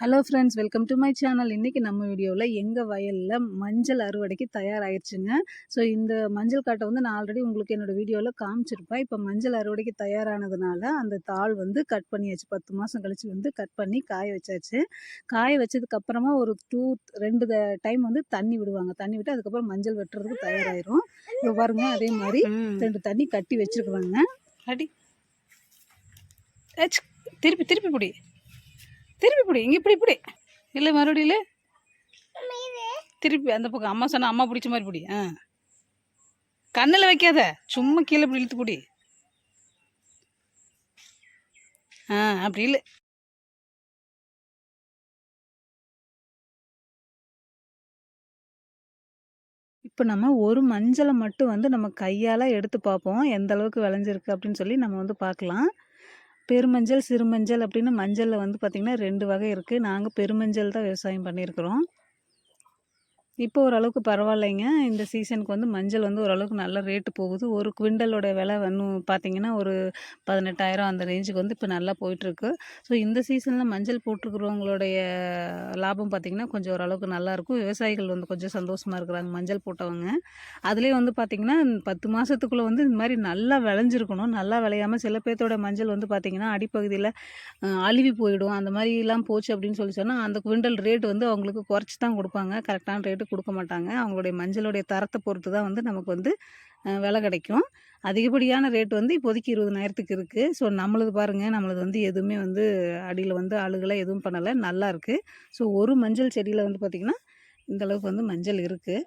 Hello friends welcome to my channel இன்றைக்கி நம்ம வீடியோவில் எங்கள் வயலில் மஞ்சள் அறுவடைக்கு தயாராகிடுச்சுங்க ஸோ இந்த மஞ்சள் காட்டை வந்து நான் ஆல்ரெடி உங்களுக்கு என்னோடய வீடியோவில் காமிச்சிருப்பேன். இப்போ மஞ்சள் அறுவடைக்கு தயாரானதுனால அந்த தாள் வந்து கட் பண்ணியாச்சு பத்து மாதம் கழிச்சு வந்து கட் பண்ணி காய வச்சாச்சு. காய வச்சதுக்கப்புறமா ஒரு டூ ரெண்டு டைம் வந்து தண்ணி விடுவாங்க. தண்ணி விட்டு அதுக்கப்புறம் மஞ்சள் வெட்டுறதுக்கு தயாராகிரும் இப்போ பாருங்க அதே மாதிரி ரெண்டு தண்ணி கட்டி வச்சுருக்குறாங்க அடி. திருப்பி திருப்பி பிடி. திருப்பி பிடி இங்கே இப்படி இப்படி இல்லை மறுபடியும் இல்லை. திருப்பி அந்த பக்கம் அம்மா சொன்ன அம்மா பிடிச்ச மாதிரி பிடி ஆ. கண்ணில் வைக்காத சும்மா கீழே இப்படி இழுத்து பிடி. ஆ அப்படி இல்லை. இப்போ நம்ம ஒரு மஞ்சளை மட்டும் வந்து நம்ம கையால் எடுத்து பார்ப்போம். எந்த அளவுக்கு விளைஞ்சிருக்கு அப்படின்னு சொல்லி நம்ம வந்து பார்க்கலாம். பெருமஞ்சள் சிறுமஞ்சள் அப்படின்னு மஞ்சளில் வந்து பார்த்திங்கன்னா ரெண்டு வகை இருக்குது நாங்கள் பெருமஞ்சள் தான் விவசாயம் பண்ணியிருக்கிறோம். இப்போ ஓரளவுக்கு பரவாயில்லைங்க. இந்த சீசனுக்கு வந்து மஞ்சள் வந்து ஓரளவுக்கு நல்ல ரேட்டு போகுது. ஒரு குவிண்டலோட விலை வந்து பார்த்தீங்கன்னா ஒரு பதினெட்டாயிரம் அந்த ரேஞ்சுக்கு வந்து இப்போ நல்லா போயிட்டுருக்கு. ஸோ இந்த சீசனில் மஞ்சள் போட்டிருக்கிறவங்களுடைய லாபம் பார்த்திங்கன்னா கொஞ்சம் ஓரளவுக்கு நல்லாயிருக்கும் விவசாயிகள் வந்து கொஞ்சம் சந்தோஷமாக இருக்கிறாங்க மஞ்சள் போட்டவங்க. அதுலேயே வந்து பார்த்திங்கன்னா பத்து மாதத்துக்குள்ளே வந்து இந்த மாதிரி நல்லா விளைஞ்சிருக்கணும். நல்லா விளையாமல் சில பேர்த்தோட மஞ்சள் வந்து பார்த்திங்கன்னா அடிப்பகுதியில் அழுவி போயிடும். அந்த மாதிரிலாம் போச்சு அப்படின்னு சொல்லி சொன்னால் அந்த குவிண்டல் ரேட் வந்து அவங்களுக்கு குறைச்சி தான் கொடுப்பாங்க. கரெக்டான ரேட்டு கொடுக்க மாட்டாங்க. அவங்களுடைய மஞ்சளுடைய தரத்தை பொறுத்து தான் வந்து நமக்கு வந்து விலை கிடைக்கும். அதிகப்படியான ரேட் வந்து இப்போதைக்கு இருபதனாயிரத்துக்கு இருக்குது ஸோ நம்மளது பாருங்கள் நம்மளது வந்து எதுவுமே வந்து அடியில் வந்து அழுகலை எதுவும் பண்ணலை. நல்லா இருக்குது ஸோ ஒரு மஞ்சள் செடியில் வந்து பார்த்திங்கன்னா இந்தளவுக்கு வந்து மஞ்சள் இருக்குது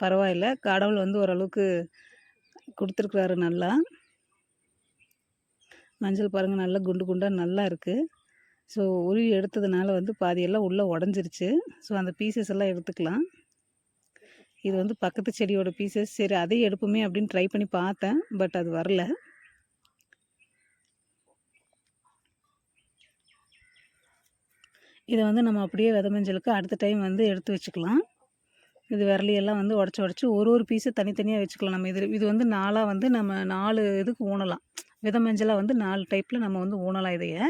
பரவாயில்ல. கடவுள் வந்து ஓரளவுக்கு கொடுத்துருக்குறாரு நல்லா. மஞ்சள் பாருங்கள் நல்லா குண்டு குண்டாக நல்லா இருக்குது ஸோ உருவி எடுத்ததுனால வந்து பாதியெல்லாம் உள்ளே உடஞ்சிருச்சு. ஸோ அந்த பீசஸ் எல்லாம் எடுத்துக்கலாம். இது வந்து பக்கத்து செடியோட பீசஸ் சரி அதையும் எடுப்போமே அப்படின்னு ட்ரை பண்ணி பார்த்தேன். பட் அது வரல. இதை வந்து நம்ம அப்படியே வித மஞ்சளுக்கு அடுத்த டைம் வந்து எடுத்து வச்சுக்கலாம். இது விரலியெல்லாம் வந்து உடச்சி உடச்சி ஒரு ஒரு பீஸை தனித்தனியாக வச்சுக்கலாம் நம்ம. இது இது வந்து நாளாக வந்து நம்ம நாலு இதுக்கு ஊனலாம். வித மஞ்சளாக வந்து நாலு டைப்பில் நம்ம வந்து ஊனலாம் இதையை.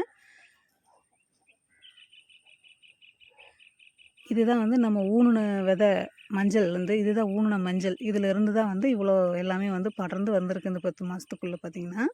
இதுதான் வந்து நம்ம ஊனுன விதை மஞ்சள் வந்து இதுதான் ஊனுன மஞ்சள். இதில் இருந்து தான் வந்து இவ்வளோ எல்லாமே வந்து படர்ந்து வந்திருக்கு இந்த பத்து மாதத்துக்குள்ளே பார்த்திங்கன்னா